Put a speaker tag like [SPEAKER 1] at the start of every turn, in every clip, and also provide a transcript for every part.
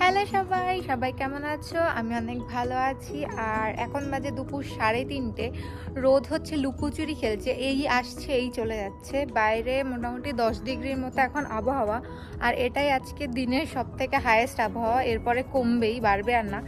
[SPEAKER 1] Hello সবাই সবাই কেমন আছো? আমি অনেক ভালো আছি। আর এখন বাজে দুপুর সাড়ে তিনটে। রোদ হচ্ছে, লুকোচুরি খেলছে, এই আসছে, এই চলে যাচ্ছে। বাইরে মোটামুটি দশ ডিগ্রির মতো এখন আবহাওয়া। আর এটাই আজকে দিনের সব থেকে হায়েস্ট আবহাওয়া। এরপরে কমবেই, বাড়বে আর না।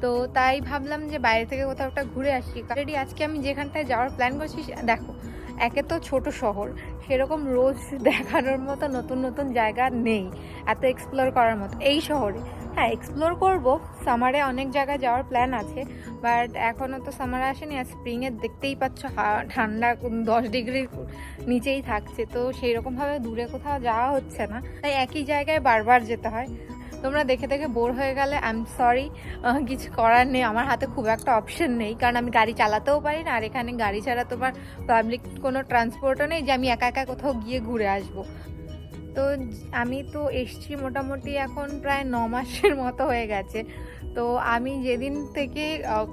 [SPEAKER 1] তো তাই ভাবলাম যে বাইরে থেকে কোথাও একটা ঘুরে আসি। অলরেডি আজকে আমি যেখানটায় যাওয়ার প্ল্যান করছি দেখো, একে তো ছোট শহর। সেরকম রোজ দেখানোর মতো নতুন নতুন জায়গা নেই। এত এক্সপ্লোর করার মতো। এই শহরে। হ্যাঁ এক্সপ্লোর করব। সামারে অনেক জায়গায় যাওয়ার প্ল্যান আছে বাট এখনও তো সামার আসেনি, আর স্প্রিংয়ের দেখতেই পাচ্ছ ঠান্ডা দশ ডিগ্রির নিচেই থাকছে, তো সেই রকমভাবে দূরে কোথাও যাওয়া হচ্ছে না। তাই একই জায়গায় বারবার যেতে হয়। তোমরা দেখে দেখে বোর হয়ে গেলে আই এম সরি কিছু করার নেই। আমার হাতে খুব একটা অপশন নেই, কারণ আমি গাড়ি চালাতেও পারি না, আর এখানে গাড়ি ছাড়া তোমার পাবলিক কোনো ট্রান্সপোর্টও নেই যে আমি একা একা কোথাও গিয়ে ঘুরে আসব। তো আমি তো এসছি মোটামুটি এখন প্রায় ন মাসের মতো হয়ে গেছে। তো আমি যেদিন থেকে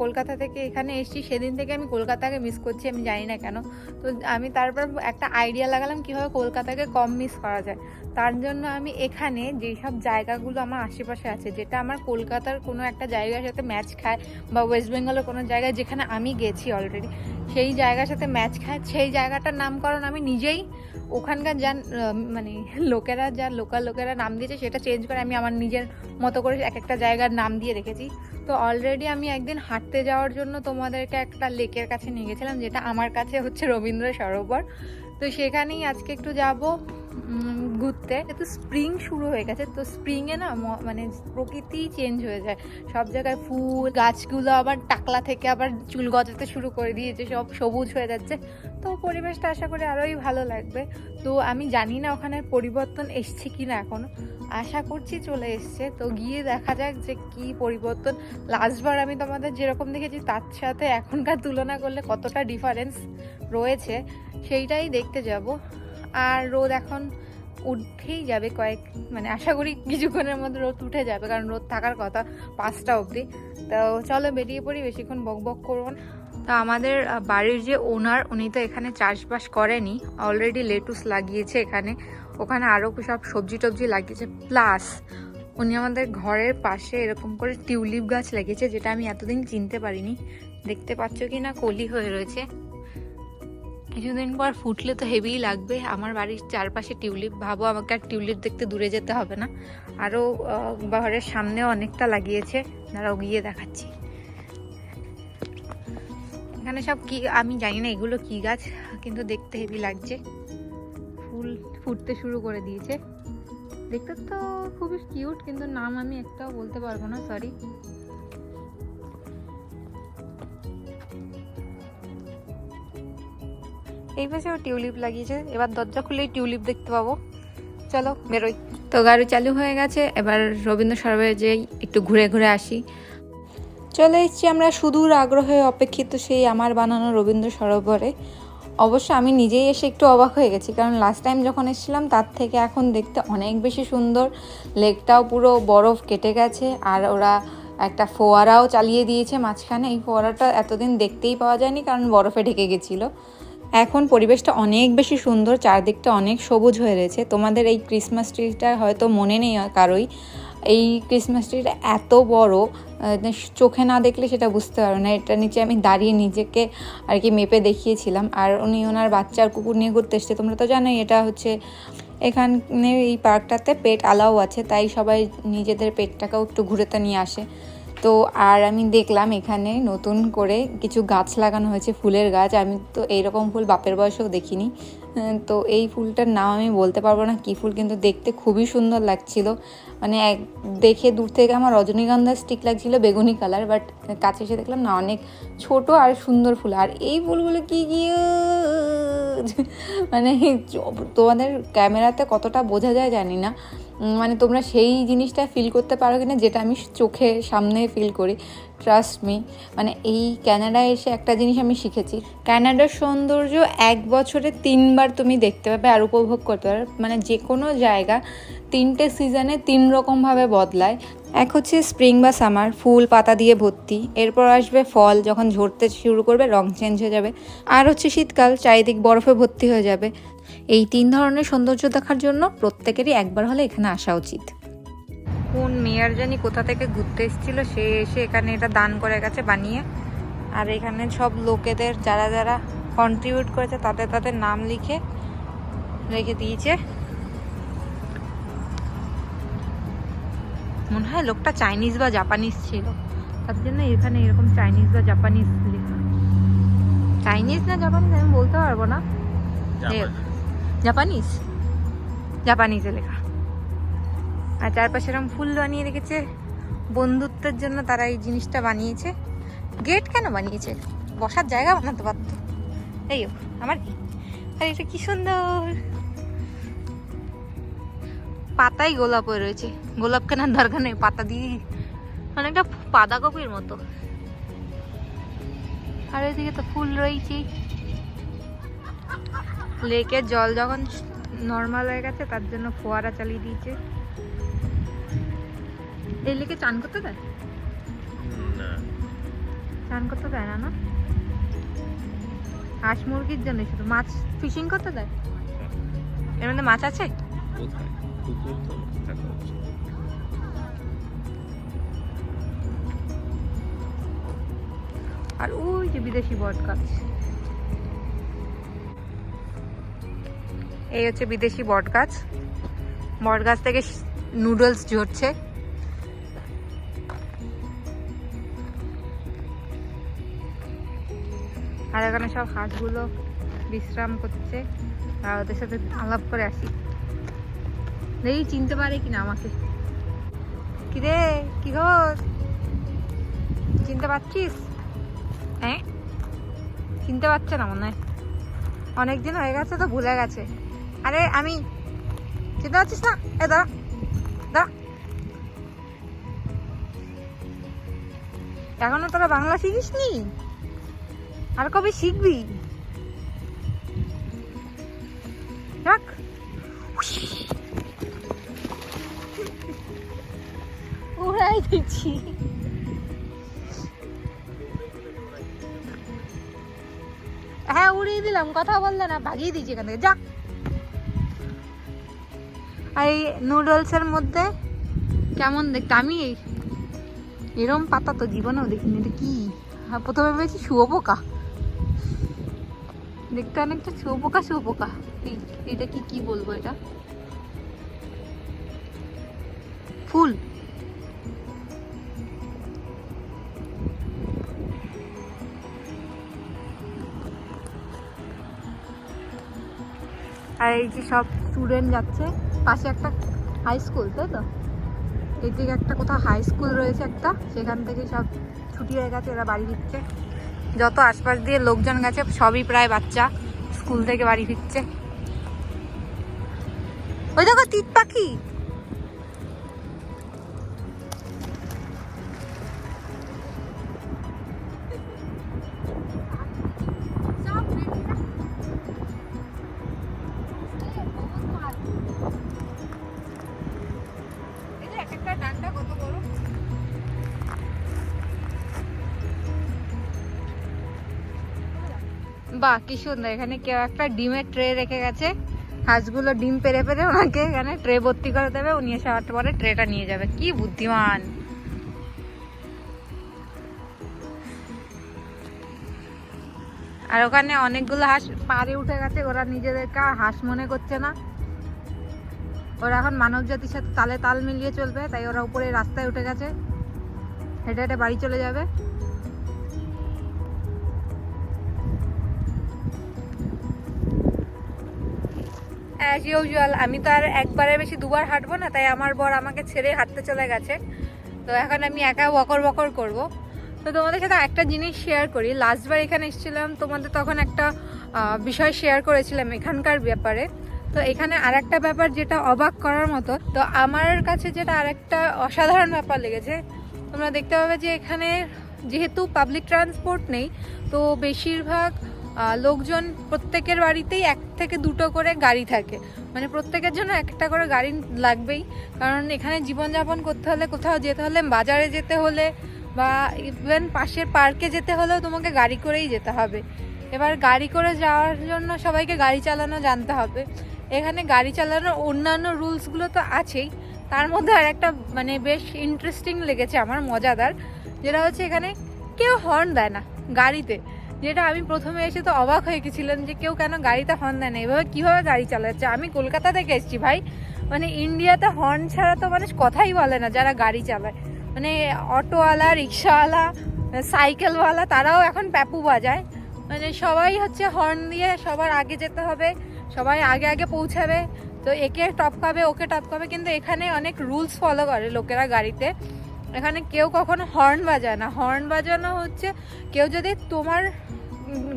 [SPEAKER 1] কলকাতা থেকে এখানে এসেছি, সেদিন থেকে আমি কলকাতাকে মিস করছি, আমি জানি না কেন। তো আমি তারপর একটা আইডিয়া লাগালাম কীভাবে কলকাতাকে কম মিস করা যায়। তার জন্য আমি এখানে যেসব জায়গাগুলো আমার আশেপাশে আছে, যেটা আমার কলকাতার কোনো একটা জায়গার সাথে ম্যাচ খায় বা ওয়েস্ট বেঙ্গলের কোনো জায়গায় যেখানে আমি গেছি অলরেডি সেই জায়গার সাথে ম্যাচ খায়, সেই জায়গাটার নামকরণ আমি নিজেই ওখানকার যা মানে লোকেরা যা লোকাল লোকেরা নাম দিয়েছে, সেটা চেঞ্জ করে আমি আমার নিজের মতো করে এক একটা জায়গার নাম দিয়ে রেখেছি। তো অলরেডি আমি একদিন হাঁটতে যাওয়ার জন্য তোমাদেরকে একটা লেকের কাছে নিয়ে গেছিলাম, যেটা আমার কাছে হচ্ছে রবীন্দ্র সরোবর। তো সেখানেই আজকে একটু যাব। ঘুরতে। যেহেতু স্প্রিং শুরু হয়ে গেছে, তো স্প্রিংয়ে না মানে প্রকৃতি চেঞ্জ হয়ে যায়। সব জায়গায় ফুল, গাছগুলো আবার টাকলা থেকে আবার চুল গজাতে শুরু করে দিয়েছে, সব সবুজ হয়ে যাচ্ছে। তো পরিবেশটা আশা করি আরোই ভালো লাগবে। তো আমি জানি না ওখানে পরিবর্তন এসছে কি না এখনও। আশা করছি চলে এসছে। তো গিয়ে দেখা যাক যে কি পরিবর্তন। লাস্টবার আমি তোমাদের যেরকম দেখেছি, তার সাথে এখনকার তুলনা করলে কতটা ডিফারেন্স রয়েছে, সেইটাই দেখতে যাব। আর রোদ এখন উঠেই যাবে কয়েক মানে আশা করি কিছুক্ষণের মধ্যে রোদ উঠে যাবে, কারণ রোদ থাকার কথা পাঁচটা অবধি। তো চলো বেরিয়ে পড়ি, বেশিক্ষণ বক বক করব তো আমাদের বাড়ির যে ওনার, উনি তো এখানে চাষবাস করেনি অলরেডি লেটুস লাগিয়েছে এখানে। ওখানে আরও সব সবজি টবজি লাগিয়েছে প্লাস উনি আমাদের ঘরের পাশে এরকম করে টিউলিপ গাছ লাগিয়েছে, যেটা আমি এতদিন চিনতে পারিনি। দেখতে পাচ্ছ কি না কলি হয়ে রয়েছে। কিছুদিন পর ফুটলে তো হেভিই লাগবে। আমার বাড়ির চারপাশে টিউলিপ, ভাবো আমাকে আর টিউলিপ দেখতে দূরে যেতে হবে না। আরও ঘরের সামনেও অনেকটা লাগিয়েছে। দাঁড়াও, গিয়ে দেখাচ্ছি। এখানে সব কি, আমি জানি না এগুলো কি গাছ, কিন্তু দেখতে হেভি লাগছে। ফুল ফুটতে শুরু করে দিয়েছে। দেখতে তো খুবই কিউট কিন্তু নাম আমি একটাও বলতে পারব না সরি এই পাশেও টিউলিপ লাগিয়েছে। এবার দরজা খুলেই টিউলিপ দেখতে পাবো। চলো বেরোই। তো গাড়ি চালু হয়ে গেছে এবার রবীন্দ্র সরোবরে যেই একটু ঘুরে ঘুরে আসি। চলে এসেছি আমরা সুদূর আগ্রহে অপেক্ষিত সেই আমার বানানো রবীন্দ্র সরোবরে। অবশ্য আমি নিজেই এসে একটু অবাক হয়ে গেছি কারণ লাস্ট টাইম যখন এসেছিলাম তার থেকে এখন দেখতে অনেক বেশি সুন্দর। লেকটাও পুরো বরফ কেটে গেছে আর ওরা একটা ফোয়ারাও চালিয়ে দিয়েছে মাঝখানে। এই ফোয়ারাটা এতদিন দেখতেই পাওয়া যায়নি কারণ বরফে ঢেকে গেছিল। এখন পরিবেশটা অনেক বেশি সুন্দর, চারদিকটা অনেক সবুজ হয়ে রয়েছে। তোমাদের এই ক্রিসমাস ট্রিটা হয়তো মনে নেই কারোই। এই ক্রিসমাস ট্রিটা এত বড় চোখে না দেখলে সেটা বুঝতে পারবে না। এটা নিচে আমি দাঁড়িয়ে নিজেকে আর কি মেপে দেখিয়েছিলাম। আর উনি ওনার বাচ্চার কুকুর নিয়ে ঘুরতে এসছে। তোমরা তো জানোই এটা হচ্ছে এখানে এই পার্কটাতে পেট আলাও আছে, তাই সবাই নিজেদের পেটটাকেও একটু ঘুরেতে নিয়ে আসে। তো আর আমি দেখলাম এখানে নতুন করে কিছু গাছ লাগানো হয়েছে, ফুলের গাছ। আমি তো এইরকম ফুল বাপের বয়সেও দেখিনি। তো এই ফুলটার নাম আমি বলতে পারব না, কী ফুল কিন্তু দেখতে খুবই সুন্দর লাগছিল। মানে এক, দেখে দূর থেকে আমার রজনীগন্ধার স্টিক লাগছিল বেগুনি কালার বাট কাছে এসে দেখলাম না, অনেক ছোট আর সুন্দর ফুল। আর এই ফুলগুলো কি কিউট মানে তোমাদের ক্যামেরাতে কতটা বোঝা যায় জানি না। মানে তোমরা সেই জিনিসটা ফিল করতে পারো কিনা, যেটা আমি চোখে সামনে ফিল করি। ট্রাস্ট মি মানে এই ক্যানাডায় এসে একটা জিনিস আমি শিখেছি। ক্যানাডার সৌন্দর্য এক বছরে তিনবার তুমি দেখতে পাবে আর উপভোগ করতে পারবে। মানে যে কোনো জায়গা তিনটে সিজনে তিন রকমভাবে বদলায়। এক হচ্ছে স্প্রিং বা সামার ফুল, পাতা দিয়ে ভর্তি। এরপর আসবে ফল যখন ঝরতে শুরু করবে, রং চেঞ্জ হয়ে যাবে। আর হচ্ছে শীতকাল, চারিদিক বরফে ভর্তি হয়ে যাবে। এই তিন ধরনের সৌন্দর্য দেখার জন্য প্রত্যেকেরই একবার হলে এখানে আসা উচিত। মেয়ার জানি কোথা থেকে ঘুরতে এসেছিল সে এসে এখানে এটা দান করে গেছে বানিয়ে। আর এখানে সব লোকেদের যারা যারা কন্ট্রিবিউট করেছে তাদের তাদের নাম লিখে রেখে দিয়েছে। মনে হয় লোকটা চাইনিজ বা জাপানিজ ছিল। তার জন্য এখানে এরকম চাইনিজ বা জাপানিজ লেখা। চাইনিজ না জাপানিজ আমি বলতে পারব না। জাপানিজ। জাপানিজে লেখা। আর চারপাশে এরকম ফুল বানিয়ে রেখেছে। বন্ধুত্বের জন্য তারা এই জিনিসটা বানিয়েছে। গেট কেন বানিয়েছে? বসার জায়গা বানাতে পারত। এই আমার কি? আর, এটা কি সুন্দর। পাতাই গোলাপ হয়ে রয়েছে। গোলাপ কেনার দরকার নেই, পাতা দিয়ে। অনেকটা বাঁধাকপির মতো। আর এদিকে তো ফুল রয়েছে। লেকের জল যখন নর্মাল হয়ে গেছে, তার জন্য ফোয়ারা চালিয়ে দিয়েছে। এই লেকে চান করতে দেয়? চান করতে দেয় না না? হাঁস মুরগির জন্য শুধু মাছ ফিশিং করতে দেয়? এর মধ্যে মাছ আছে?
[SPEAKER 2] কোথায়? পুকুর তো
[SPEAKER 1] আর ওই যে বিদেশি বট গাছ। এই হচ্ছে বিদেশি বট গাছ। বট গাছ থেকে নুডলস ঝরছে। আর এখানে সব হাঁসগুলো বিশ্রাম করছে। আর ওদের সাথে আলাপ করে আসি। দেখি চিনতে পারে কিনা আমাকে। কিরে, কি খবর? চিনতে পারছিস? হ্যাঁ? চিনতে পারছে না মনে হয়। অনেকদিন হয়ে গেছে তো ভুলে গেছে। আরে, আমি চিনতে পারছিস না? এ, দাঁড়া। দাঁড়া। এখনও তোরা বাংলা শিখিস নি আর কবে শিখবি? রাখ। উড়াই দিচ্ছি। হ্যাঁ উড়িয়ে দিলাম কথা বললে না ভাগিয়ে দিয়েছি এখান থেকে। যাক আর এই নুডলসের মধ্যে কেমন দেখতে? আমি এরম পাতা তো জীবনেও দেখিনি। এটা কি? হ্যাঁ, প্রথমে ভেবেছি শুয়োপোকা। দেখতে অনেকটা শুয়োপোকা এই, এটা কি কি বলব এটা? ফুল। আর এই যে সব স্টুডেন্ট যাচ্ছে, পাশে একটা হাই স্কুল তাই তো? এদিকে একটা কোথাও হাই স্কুল রয়েছে একটা, সেখান থেকে সব ছুটি হয়ে গেছে, এরা বাড়ি ফিরছে। যত আশপাশ দিয়ে লোকজন গেছে, সবই প্রায় বাচ্চা স্কুল থেকে বাড়ি ফিরছে। ওই দেখো তিত পাখি। বাহ কি সুন্দর, এখানে কেউ একটা ডিমের ট্রে রেখে গেছে। হাঁসগুলো ডিম পেরে পেরে ওনাকে এখানে ট্রে ভর্তি করে দেবে, উনি এসে আবার পরে ট্রেটা নিয়ে যাবে। কি বুদ্ধিমান। আর ওখানে অনেকগুলো হাঁস পাড়ে উঠে গেছে, ওরা নিজেদেরকে হাঁস মনে করছে না। ওরা এখন মানব জাতির সাথে তালে তাল মিলিয়ে চলবে, তাই ওরা উপরে রাস্তায় উঠে গেছে। হেঁটে হেঁটে বাড়ি চলে যাবে। অ্যাজ ইউজুয়াল আমি তো আর একবারে বেশি দুবার হাঁটবো না, তাই আমার বর আমাকে ছেড়ে হাঁটতে চলে গেছে। তো এখন আমি একা বকর বকর করব। তো তোমাদের সাথে একটা জিনিস শেয়ার করি। লাস্টবার এখানে এসেছিলাম, তোমাদের তখন একটা বিষয় শেয়ার করেছিলাম এখানকার ব্যাপারে। তো এখানে আর একটা ব্যাপার যেটা অবাক করার মতো, তো আমার কাছে যেটা আরেকটা অসাধারণ ব্যাপার লেগেছে, তোমরা দেখতে পাবে যে এখানে যেহেতু পাবলিক ট্রান্সপোর্ট নেই, তো বেশিরভাগ লোকজন প্রত্যেকের বাড়িতেই এক থেকে দুটো করে গাড়ি থাকে। মানে প্রত্যেকের জন্য একটা করে গাড়ি লাগবেই। কারণ এখানে জীবনযাপন করতে হলে কোথাও যেতে হলে, বাজারে যেতে হলে বা ইভেন পাশের পার্কে যেতে হলেও তোমাকে গাড়ি করেই যেতে হবে। এবার গাড়ি করে যাওয়ার জন্য সবাইকে গাড়ি চালানো জানতে হবে। এখানে গাড়ি চালানোর অন্যান্য রুলসগুলো তো আছেই। তার মধ্যে আর একটা মানে বেশ ইন্টারেস্টিং লেগেছে, আমার মজাদার। যেটা হচ্ছে এখানে কেউ হর্ন দেয় না গাড়িতে। যেটা আমি প্রথমে এসে তো অবাক হয়ে গেছিলাম যে কেউ কেন গাড়িতে হর্ন দেয় না। এভাবে কীভাবে গাড়ি চালাচ্ছে? আমি কলকাতা থেকে এসেছি ভাই। মানে ইন্ডিয়াতে হর্ন ছাড়া তো মানুষ কথাই বলে না যারা গাড়ি চালায়। মানে অটোওয়ালা, রিক্সাওয়ালা, সাইকেলওয়ালা তারাও এখন প্যাপু বাজায়। মানে সবাই হচ্ছে হর্ন দিয়ে সবার আগে যেতে হবে, সবাই আগে আগে পৌঁছাবে। তো একে টপকাবে ওকে টপকাবে কিন্তু এখানে অনেক রুলস ফলো করে লোকেরা গাড়িতে। এখানে কেউ কখনো হর্ন বাজায় না। হর্ন বাজানো হচ্ছে কেউ যদি তোমার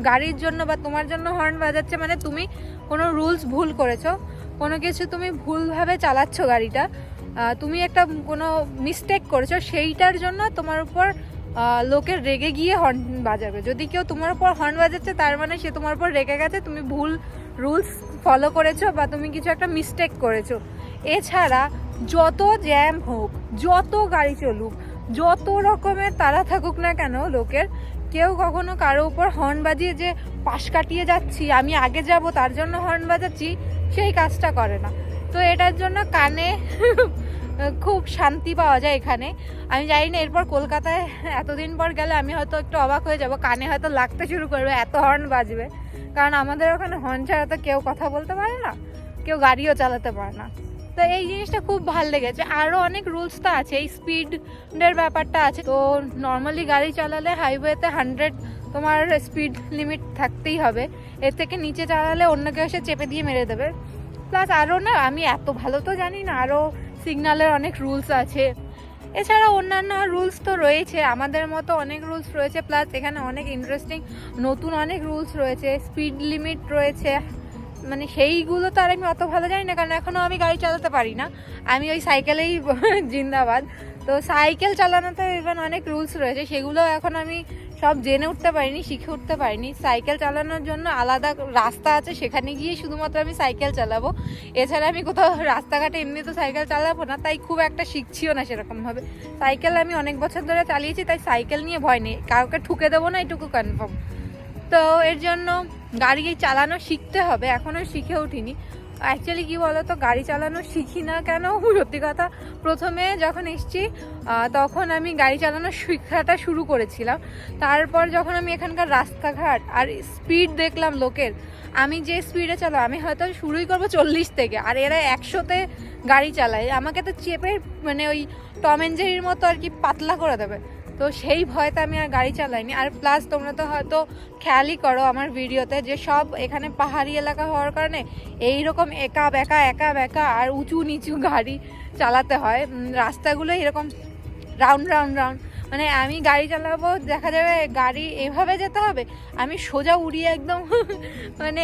[SPEAKER 1] গাড়ির জন্য বা তোমার জন্য হর্ন বাজাচ্ছে মানে তুমি কোনো রুলস ভুল করেছ, কোনো কিছু তুমি ভুলভাবে চালাচ্ছ গাড়িটা তুমি একটা কোনো মিস্টেক করেছ, সেইটার জন্য তোমার উপর লোকের রেগে গিয়ে হর্ন বাজাবে। যদি কেউ তোমার উপর হর্ন বাজাচ্ছে, তার মানে সে তোমার উপর রেগে গেছে, তুমি ভুল রুলস ফলো করেছ বা তুমি কিছু একটা মিস্টেক করেছ। এছাড়া যত জ্যাম হোক, যত গাড়ি চলুক, যত রকমের তারা থাকুক না কেন লোকের, কেউ কখনো কারও উপর হর্ন বাজিয়ে যে পাশ কাটিয়ে যাচ্ছি, আমি আগে যাব, তার জন্য হর্ন বাজাচ্ছি, সেই কাজটা করে না। তো এটার জন্য কানে খুব শান্তি পাওয়া যায় এখানে। আমি জানি না, এরপর কলকাতায় এতদিন পর গেলে আমি হয়তো একটু অবাক হয়ে যাব, কানে হয়তো লাগতে শুরু করবে, এত হর্ন বাজবে। কারণ আমাদের ওখানে হর্ন ছাড়া তো কেউ কথা বলতে পারে না, কেউ গাড়িও চালাতে পারে না। তো এই জিনিসটা খুব ভালো লেগেছে। আরও অনেক রুলস তো আছে, এই স্পিডের ব্যাপারটা আছে। তো নর্মালি গাড়ি চালালে হাইওয়েতে হান্ড্রেড তোমার স্পিড লিমিট থাকতেই হবে। এর থেকে নিচে চালালে অন্য কেউ এসে চেপে দিয়ে মেরে দেবে। প্লাস আরও না, আমি এত ভালো তো জানি না আরও সিগন্যালের অনেক রুলস আছে। এছাড়া অন্যান্য রুলস তো রয়েছে, আমাদের মতো অনেক রুলস রয়েছে। প্লাস এখানে অনেক ইন্টারেস্টিং নতুন অনেক রুলস রয়েছে। স্পিড লিমিট রয়েছে মানে সেইগুলো তো আর আমি অত ভালো জানি না, কারণ এখনও আমি গাড়ি চালাতে পারি না। আমি ওই সাইকেলেই জিন্দাবাদ। তো সাইকেল চালানোতে ইভেন অনেক রুলস রয়েছে, সেগুলো এখন আমি সব জেনে উঠতে পারিনি, শিখে উঠতে পারিনি। সাইকেল চালানোর জন্য আলাদা রাস্তা আছে, সেখানে গিয়ে শুধুমাত্র আমি সাইকেল চালাবো। এছাড়া আমি কোথাও রাস্তাঘাটে এমনি তো সাইকেল চালাবো না, তাই খুব একটা শিখছিও না সেরকমভাবে। সাইকেল আমি অনেক বছর ধরে চালিয়েছি, তাই সাইকেল নিয়ে ভয় নেই। কাউকে ঠুকে দেবো না এটুকু কনফার্ম তো এর জন্য গাড়ি চালানো শিখতে হবে এখনও শিখে উঠিনি। অ্যাকচুয়ালি কি বলতো, গাড়ি চালানো শিখি না কেন? সত্যি কথা, প্রথমে যখন এসছি তখন আমি গাড়ি চালানো শিক্ষাটা শুরু করেছিলাম। তারপর যখন আমি এখানকার রাস্তাঘাট আর স্পিড দেখলাম লোকের, আমি যে স্পিডে চালাম আমি হয়তো শুরুই করব চল্লিশ থেকে, আর এরা একশোতে গাড়ি চালায়। আমাকে তো চেপে মানে ওই টম অ্যান্ড জেরির মতো আর কি পাতলা করে দেবে। তো সেই ভয়তে আমি আর গাড়ি চালাইনি। আর প্লাস তোমরা তো হয়তো খেয়ালই করো আমার ভিডিওতে যে সব এখানে পাহাড়ি এলাকা হওয়ার কারণে এই রকম একা বেকা একা বেকা আর উঁচু নিচু গাড়ি চালাতে হয়। রাস্তাগুলো এরকম রাউন্ড রাউন্ড রাউন্ড মানে আমি গাড়ি চালাবো, দেখা যাবে গাড়ি এভাবে যেতে হবে, আমি সোজা উড়িয়ে একদম মানে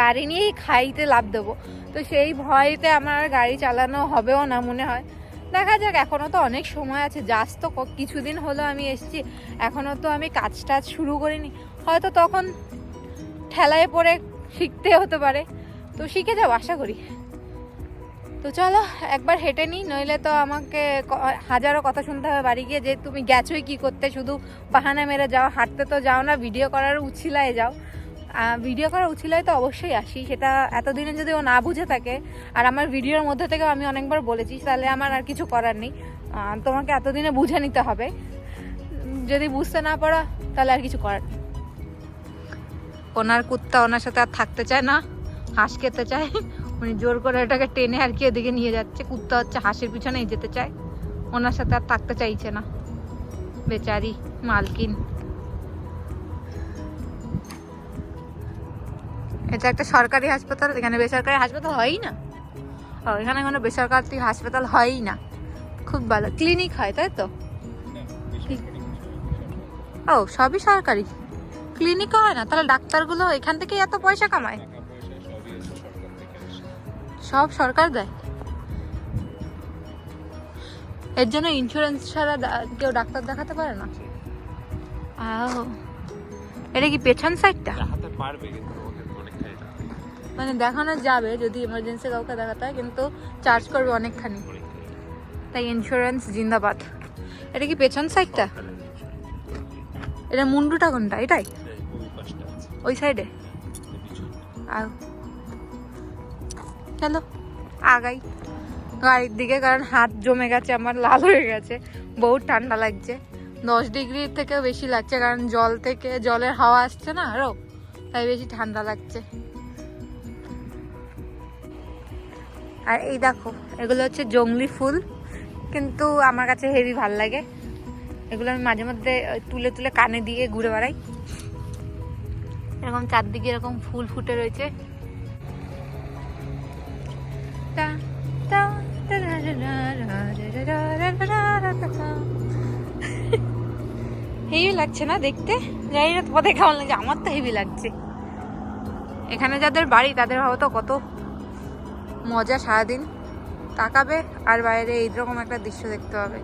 [SPEAKER 1] গাড়ি নিয়েই খাইতে লাভ দেবো। তো সেই ভয়তে আমার গাড়ি চালানো হবেও না মনে হয়। দেখা যাক এখনও তো অনেক সময় আছে। যাস তো কিছুদিন হলো আমি এসেছি এখনও তো আমি কাজ টাজ শুরু করিনি। হয়তো তখন ঠেলায় পড়ে শিখতে হতে পারে। তো শিখে যাও, আশা করি। তো চলো, একবার হেঁটে নিই, নইলে তো আমাকে হাজারো কথা শুনতে হবে বাড়ি গিয়ে যে তুমি গেছোই কি করতে, শুধু বাহানা মেরে যাও, হাঁটতে তো যাও না ভিডিও করার উছিলায় যাও। ভিডিও করার উছিলায় তো অবশ্যই আসি। সেটা এতদিনে যদি ও না বুঝে থাকে, আর আমার ভিডিওর মধ্যে থেকেও আমি অনেকবার বলেছি, তাহলে আমার আর কিছু করার নেই। তোমাকে এতদিনে বুঝে নিতে হবে। যদি বুঝতে না পারো, তাহলে আর কিছু করার নেই। ওনার কুত্তা ওনার সাথে আর থাকতে চায় না, হাঁস খেতে চায়। উনি জোর করে এটাকে টেনে আর কি এদিকে নিয়ে যাচ্ছে। কুত্তা হচ্ছে হাঁসের পিছনেই যেতে চায়। ওনার সাথে আর থাকতে চাইছে না। বেচারি, মালকিন। এটা একটা সরকারি হাসপাতাল এখানে বেসরকারি হাসপাতাল হয়ই না। ও এখানে কোনো বেসরকারি হাসপাতাল হয়ই না। খুব ভালো। ক্লিনিক হয় তাই তো? ও সবই সরকারি। ক্লিনিকও হয় না তাহলে ডাক্তারগুলো এখান থেকেই এত পয়সা কামায়? সব সরকার দেয়। এর জন্য ইন্স্যুরেন্স ছাড়া কেউ ডাক্তার দেখাতে পারে না? এটা কি পেছন সাইডটা
[SPEAKER 2] দেখাতে পারবে কিন্তু।
[SPEAKER 1] মানে দেখানো যাবে যদি ইমার্জেন্সি কাউকে দেখাতে হয়, কিন্তু চার্জ করবে অনেকখানি। তাই ইন্স্যুরেন্স জিন্দাবাদ। এটা কি পেছন সাইডটা এটা মুন্ডুটা কোনটা? এটাই?
[SPEAKER 2] ওই
[SPEAKER 1] সাইডে আর চলো, আগাই। গাড়ির দিকে, কারণ হাত জমে গেছে, আমার লাল হয়ে গেছে। বহুত ঠান্ডা লাগছে। দশ ডিগ্রির থেকেও বেশি লাগছে, কারণ জল থেকে, জলের হাওয়া আসছে না আরও, তাই বেশি ঠান্ডা লাগছে। আর এই দেখো এগুলো হচ্ছে জঙ্গলি ফুল কিন্তু আমার কাছে হেভি ভালো লাগে এগুলো আমি মাঝে মধ্যে তুলে তুলে কানে দিয়ে ঘুরে বেড়াই এরকম চারদিকে এরকম ফুল ফুটে রয়েছে হেভি লাগছে না দেখতে যাই না তোমাদের কেমন লাগছে আমার তো হেভি লাগছে এখানে যাদের বাড়ি তাদের হয়তো কত মজা সারাদিন তাকাবে আর বাইরে এইরকম একটা দৃশ্য দেখতে পাবে।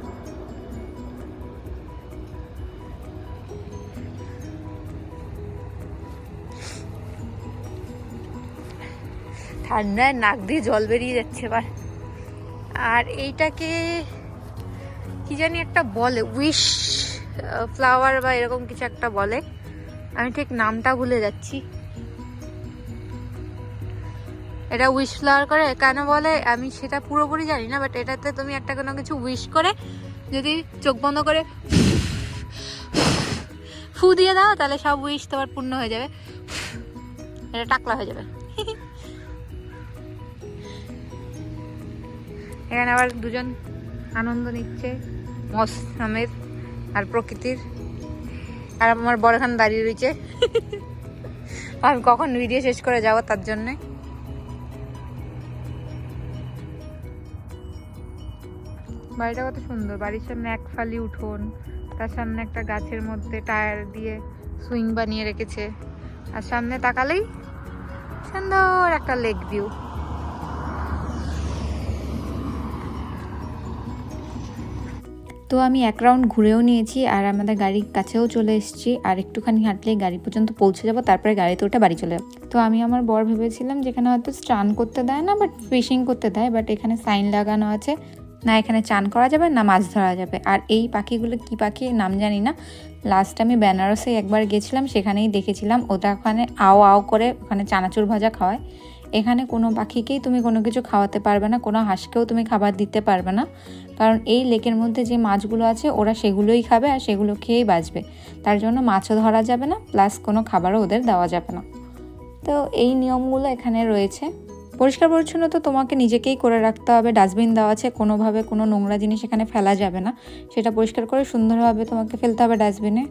[SPEAKER 1] ঠান্ডায় নাক দিয়ে জল বেরিয়ে যাচ্ছে এবার। আর এইটাকে কি জানি একটা বলে, উইশ ফ্লাওয়ার বা এরকম কিছু একটা বলে। আমি ঠিক নামটা ভুলে যাচ্ছি। এটা উইশ ফ্লাওয়ার করে। কেন বলে? আমি সেটা পুরোপুরি জানি না বাট এটাতে তুমি একটা কোনো কিছু উইশ করে যদি চোখ বন্ধ করে ফু দিয়ে দাও, তাহলে সব উইশ তোমার পূর্ণ হয়ে যাবে। এটা টাকলা হয়ে যাবে। এখানে আবার দুজন আনন্দ নিচ্ছে মৌসুমের আর প্রকৃতির। আর আমার বড় এখানে দাঁড়িয়ে রয়েছে। আমি কখন ভিডিও শেষ করে যাব তার জন্যে? বাড়িটা কত সুন্দর। বাড়ির সামনে এক ফালি উঠোন, তার সামনে একটা গাছের মধ্যে টায়ার দিয়ে সুইং বানিয়ে রেখেছে। আর সামনে তাকালেই সুন্দর একটা লেক ভিউ।
[SPEAKER 3] তো আমি এক রাউন্ড ঘুরেও নিয়েছি আর আমাদের গাড়ির কাছেও চলে এসেছি আর একটুখানি হাঁটলেই গাড়ি পর্যন্ত পৌঁছে যাব, তারপরে গাড়িতে ওটা বাড়ি চলে যাব। তো আমি আমার বর ভেবেছিলাম যেখানে হয়তো স্নান করতে দেয় না বাট ফিশিং করতে দেয় বাট এখানে সাইন লাগানো আছে। না এখানে চান করা যাবে, না মাছ ধরা যাবে। আর এই পাখিগুলো কি পাখি নাম জানি না। লাস্ট আমি বেনারসে একবার গেছিলাম, সেখানেই দেখেছিলাম। ওটা ওখানে আও আও করে ওখানে চানাচুর ভাজা খাওয়ায়। এখানে কোনো পাখিকেই তুমি কোনো কিছু খাওয়াতে পারবে না, কোনো হাঁসকেও তুমি খাবার দিতে পারবে না। কারণ এই লেকের মধ্যে যে মাছগুলো আছে, ওরা সেগুলোই খাবে আর সেগুলো খেয়েই বাঁচবে। তার জন্য মাছও ধরা যাবে না প্লাস কোনো খাবারও ওদের দেওয়া যাবে না। তো এই নিয়মগুলো এখানে রয়েছে। পরিষ্কার পরিচ্ছন্ন তো তোমাকে নিজেকেই করে রাখতে হবে। ডাস্টবিন দেওয়া আছে, কোনোভাবে কোনো নোংরা জিনিস এখানে ফেলা যাবে না। সেটা পরিষ্কার করে সুন্দরভাবে তোমাকে ফেলতে হবে ডাস্টবিনে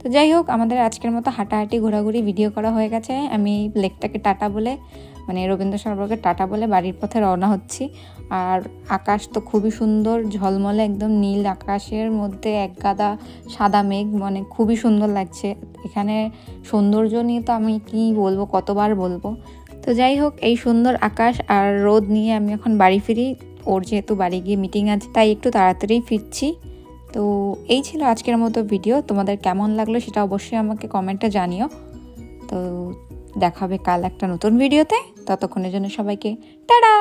[SPEAKER 3] তো যাই হোক, আমাদের আজকের মতো হাঁটাহাঁটি, ঘোরাঘুরি ভিডিও করা হয়ে গেছে। আমি লেকটাকে টাটা বলে মানে রবীন্দ্র সরোবরকে টাটা বলে বাড়ির পথে রওনা হচ্ছি। আর আকাশ তো খুবই সুন্দর, ঝলমলে একদম নীল আকাশের মধ্যে এক গাদা সাদা মেঘ মানে খুবই সুন্দর লাগছে। এখানে সৌন্দর্য নিয়ে তো আমি কি বলব, কতবার বলব? তো যাই হোক, এই সুন্দর আকাশ আর রোদ নিয়ে আমি এখন বাড়ি ফিরি। ওর যেহেতু বাড়ি গিয়ে মিটিং আছে, তাই একটু তাড়াতাড়ি ফিরছি। তো এই ছিল আজকের মতো ভিডিও তোমাদের কেমন লাগল সেটা অবশ্যই আমাকে কমেন্টে জানিও। তো দেখাবে কাল একটা নতুন ভিডিওতে ততক্ষণের জন্য সবাইকে, টাটা!